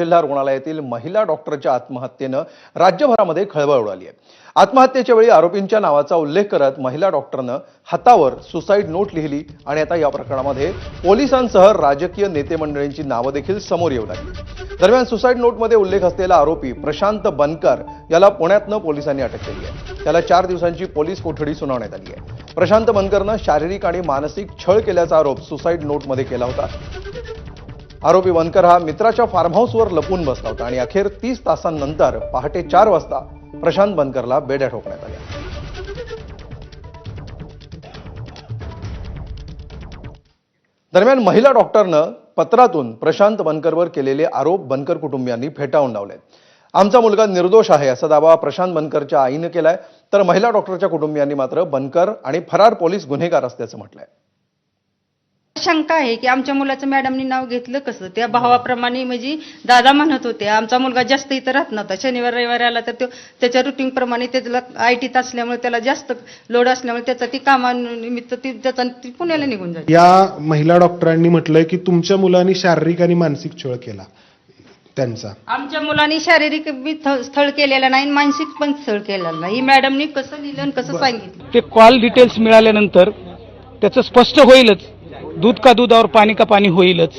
जिल्हा रुग्णालयातील महिला डॉक्टरच्या आत्महत्येनं राज्यभरामध्ये खळबळ उडाली आहे. आत्महत्येच्या वेळी आरोपींच्या नावाचा उल्लेख करत महिला डॉक्टरनं हातावर सुसाईड नोट लिहिली आणि आता या प्रकरणामध्ये पोलिसांसह राजकीय नेते मंडळींची नावं देखील समोर येऊ लागली. दरम्यान सुसाईड नोटमध्ये उल्लेख असलेला आरोपी प्रशांत बनकर याला पुण्यातनं पोलिसांनी अटक केली आहे. त्याला चार दिवसांची पोलीस कोठडी सुनावण्यात आली आहे. प्रशांत बनकरनं शारीरिक आणि मानसिक छळ केल्याचा आरोप सुसाईड नोटमध्ये केला होता. आरोपी वनकर हा मित्राच्या फार्म हाऊसवर लपून बसला होता आणि अखेर तीस तासांनंतर पहाटे चार वाजता प्रशांत बनकरला बेड्या ठोकण्यात आल्या. दरम्यान महिला डॉक्टरनं पत्रातून प्रशांत बनकरवर केलेले आरोप बनकर कुटुंबियांनी फेटाळून लावले. आमचा मुलगा निर्दोष आहे असा दावा प्रशांत बनकरच्या आईनं केलाय. तर महिला डॉक्टरच्या कुटुंबियांनी मात्र बनकर आणि फरार पोलीस गुन्हेगार असल्याचं म्हटलंय. शंका आहे की आमच्या मुलाचं मॅडमनी नाव घेतलं कसं? त्या भावाप्रमाणे म्हणजे दादा म्हणत होते आमचा मुलगा जास्त इथं राहत नव्हता. शनिवार रविवार आला तर तो त्याच्या रुटीन प्रमाणे त्याला आय टीत असल्यामुळे त्याला जास्त लोड असल्यामुळे त्याचा ती कामानिमित्त ती त्याचा ती पुण्याला निघून जाते या महिला डॉक्टरांनी म्हटलंय की तुमच्या मुलांनी शारीरिक आणि मानसिक छळ केला त्यांचा. आमच्या मुलांनी शारीरिक बी थ- स्थळ केलेलं नाही आणि मानसिक पण स्थळ केलेलं नाही. ही मॅडमनी कसं लिहिलं आणि कसं सांगितलं? ते कॉल डिटेल्स मिळाल्यानंतर त्याचं स्पष्ट होईलच. दूध का दूध और पाणी का पाणी होईलच.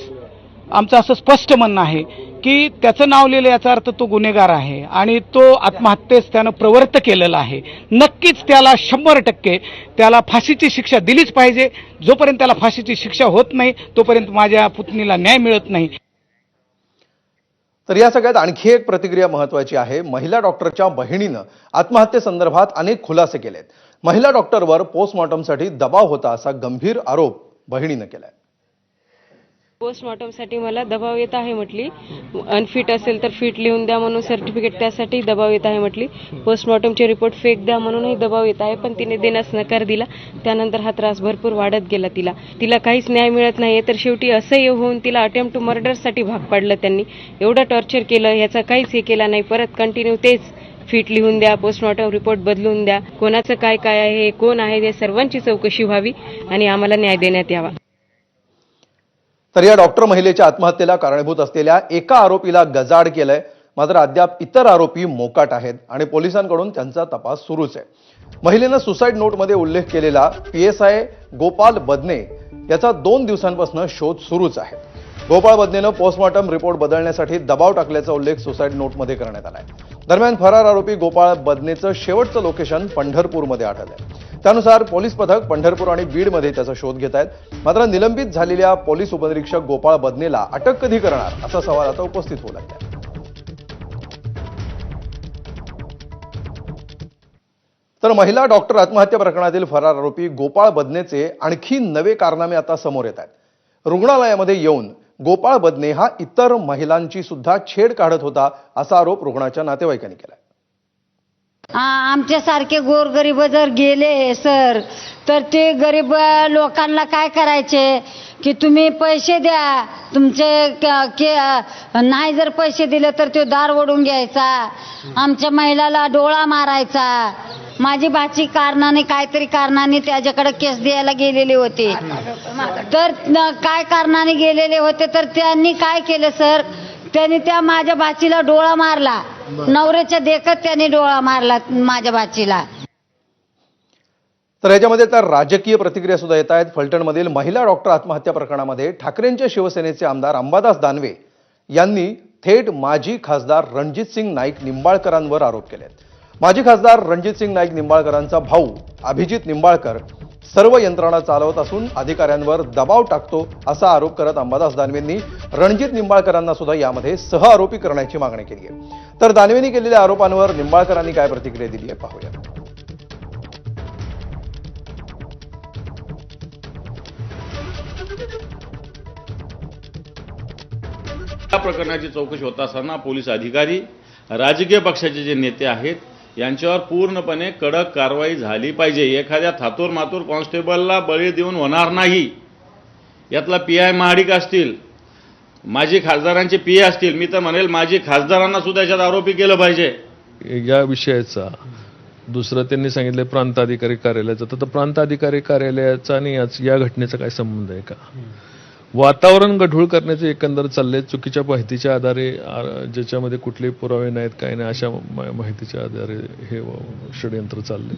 आमचं असं स्पष्ट म्हणणं आहे की त्याचं नाव लिहिलं याचा अर्थ तो गुन्हेगार आहे आणि तो आत्महत्येस त्यानं प्रवृत्त केलेला आहे. नक्कीच त्याला शंभर टक्के त्याला फाशीची शिक्षा दिलीच पाहिजे. जोपर्यंत त्याला फाशीची शिक्षा होत नाही तोपर्यंत माझ्या पुतणीला न्याय मिळत नाही. तर या सगळ्यात आणखी एक प्रतिक्रिया महत्वाची आहे. महिला डॉक्टरच्या बहिणीनं आत्महत्येसंदर्भात अनेक खुलासे केलेत. महिला डॉक्टरवर पोस्टमॉर्टमसाठी दबाव होता असा गंभीर आरोप बहिणीनं केलाय. पोस्टमॉर्टमसाठी मला दबाव येत आहे म्हटली. अनफिट असेल तर फिट लिहून द्या म्हणून सर्टिफिकेट त्यासाठी दबाव येत आहे म्हटली. पोस्टमॉर्टमचे रिपोर्ट फेक द्या म्हणूनही दबाव येत आहे पण तिने देण्यास नकार दिला. त्यानंतर हा त्रास भरपूर वाढत गेला तिला. तिला काहीच न्याय मिळत नाही तर शेवटी असह्य होऊन तिला अटेम्प्ट टू मर्डरसाठी भाग पाडलं त्यांनी. एवढं टॉर्चर केलं याचा काहीच हे केला नाही. परत कंटिन्यू तेच फिट लिहून द्या पोस्टमॉर्टम रिपोर्ट बदलून द्या. कोणाचं काय काय आहे कोण आहे या सर्वांची चौकशी व्हावी आणि आम्हाला न्याय देण्यात यावा. तर या डॉक्टर महिलेच्या आत्महत्येला कारणीभूत असलेल्या एका आरोपीला गजाड केलंय. मात्र अद्याप इतर आरोपी मोकाट आहेत आणि पोलिसांकडून त्यांचा तपास सुरूच आहे. महिलेनं सुसाईड नोटमध्ये उल्लेख केलेला P S I Gopal Badane याचा दोन दिवसांपासून शोध सुरूच आहे. गोपाळ बदनेनं पोस्टमॉर्टम रिपोर्ट बदलण्यासाठी दबाव टाकल्याचा उल्लेख सुसाईड नोटमध्ये करण्यात आलाय. दरम्यान फरार आरोपी गोपाळ बदनेचं शेवटचं लोकेशन पंढरपूरमध्ये आढळलंय. त्यानुसार पोलीस पथक पंढरपूर आणि बीडमध्ये त्याचा शोध घेत आहेत. मात्र निलंबित झालेल्या पोलीस उपनिरीक्षक गोपाळ बदनेला अटक कधी करणार असा सवाल आता उपस्थित होऊ लागला तर महिला डॉक्टर आत्महत्या प्रकरणातील फरार आरोपी गोपाळ बदनेचे आणखी नवे कारनामे आता समोर येत आहेत. रुग्णालयामध्ये येऊन गोपाळ बदने हा इतर महिलांची सुद्धा छेड काढत होता असा आरोप रुग्णाच्या नातेवाईकांनी केला आ- आमच्यासारखे गोरगरीब जर गेले सर तर ते गरीब लोकांना काय करायचे? की तुम्ही पैसे द्या. तुमचे के नाही जर पैसे दिले तर ते दार ओढून घ्यायचा. आमच्या महिलाला डोळा मारायचा. माझी भाची कारणाने काहीतरी कारणाने त्याच्याकडे केस द्यायला गेलेली होती. तर काय कारणाने गेलेले होते तर त्यांनी काय केलं सर? त्यांनी त्या माझ्या भाचीला डोळा मारला. नवऱ्याच्या देखत त्यांनी डोळा मारला माझ्या भाचीला तर याच्यामध्ये तर राजकीय प्रतिक्रिया सुद्धा येत आहेत. फलटणमधील महिला डॉक्टर आत्महत्या प्रकरणामध्ये ठाकरेंच्या शिवसेनेचे आमदार अंबादास दानवे यांनी थेट माजी खासदार रणजित सिंग नाईक निंबाळकरांवर आरोप केले माजी खासदार रणजित सिंग नाईक निंबाळकरांचा भाऊ अभिजित निंबाळकर सर्व यंत्रणा चालवत असून अधिकाऱ्यांवर दबाव टाकतो असा आरोप करत अंबादास दानवेंनी रणजित निंबाळकरांना सुद्धा यामध्ये सहआरोपी करण्याची मागणी केली आहे. तर दानवेंनी केलेल्या आरोपांवर निंबाळकरांनी काय प्रतिक्रिया दिली आहे पाहूया. या प्रकरणाची चौकशी होत असताना पोलीस अधिकारी राजकीय पक्षाचे जे नेते आहेत यांच्यावर पूर्णपणे कडक कारवाई झाली पाहिजे. एखाद्या थातूर मातूर कॉन्स्टेबलला बळी देऊन होणार नाही. यातला पी आय महाडिक असतील माजी खासदारांचे पी ए असतील मी तर म्हणेल माजी खासदारांना सुद्धा याच्यात आरोपी केलं पाहिजे. या विषयाचा दुसरं त्यांनी सांगितलं प्रांताधिकारी कार्यालयाचा. तर प्रांताधिकारी कार्यालयाचा आणि या घटनेचा काय संबंध आहे का? वातावरण गढूळ करण्याचे एकंदर चालले चुकीच्या माहितीच्या आधारे ज्याच्यामध्ये कुठलेही पुरावे नाहीत काही नाही अशा माहितीच्या आधारे हे षडयंत्र चालले.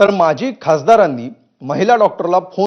तर माजी खासदारांनी महिला डॉक्टरला फोन